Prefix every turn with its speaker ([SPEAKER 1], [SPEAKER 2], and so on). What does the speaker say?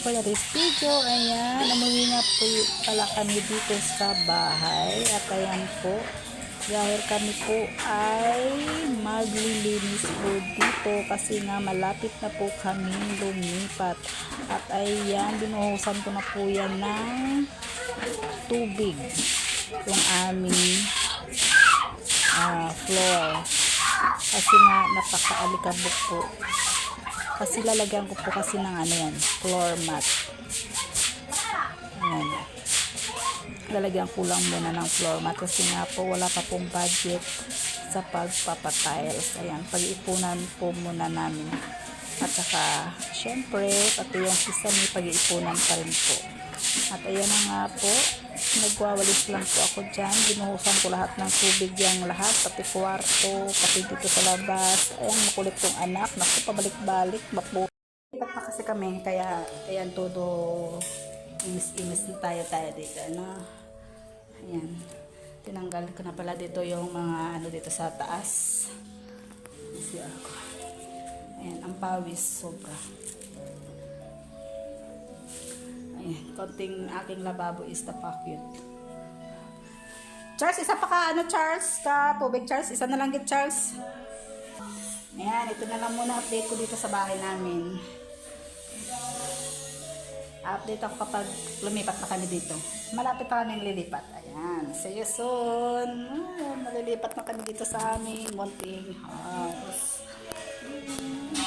[SPEAKER 1] for this video. Ayan, umuwi nga po pala kami dito sa bahay. At ayan po, dahil kami po ay maglilinis po dito kasi nga malapit na po kami lumipat. At ayan, binuhusan ko na po yan ng tubig. Yung aming ah, floor. Kasi nga napakaalikabok po. Kasi lalagyan ko po kasi ng ano yan, floor mat. Ayan. Lalagyan ko lang muna ng floor mat kasi nga po wala pa pong budget sa pagpapatiles. Ayan, pag-ipunan po muna namin. At saka, syempre, pati yung sesame, pag-iipunan pa rin po. At ayan na nga po, nagwawalis lang po ako dyan. Binuhusan ko lahat ng tubig yung lahat, pati kwarto, pati dito sa labas. Ayan, makulit tong anak. Naku, pabalik-balik, mapo. Ipat pa kasi kami, kaya ayan todo imis-imis na tayo tayo dito. Ano? Ayan. Tinanggal ko na pala dito yung mga ano dito sa taas. Kasi ako. Ayan, ang pawis sobra. Ayan, konting aking lababo is tapakyut. Charles, isa pa ka, ano Charles? Ka tubig Charles? Isa na lang git Charles. Ayan, ito na lang muna update ko dito sa bahay namin. Update ako kapag lumipat na kami dito. Malapit pa kami lilipat. Ayan, see you soon. Ayan, malilipat na kami dito sa aming munting house. Thank you.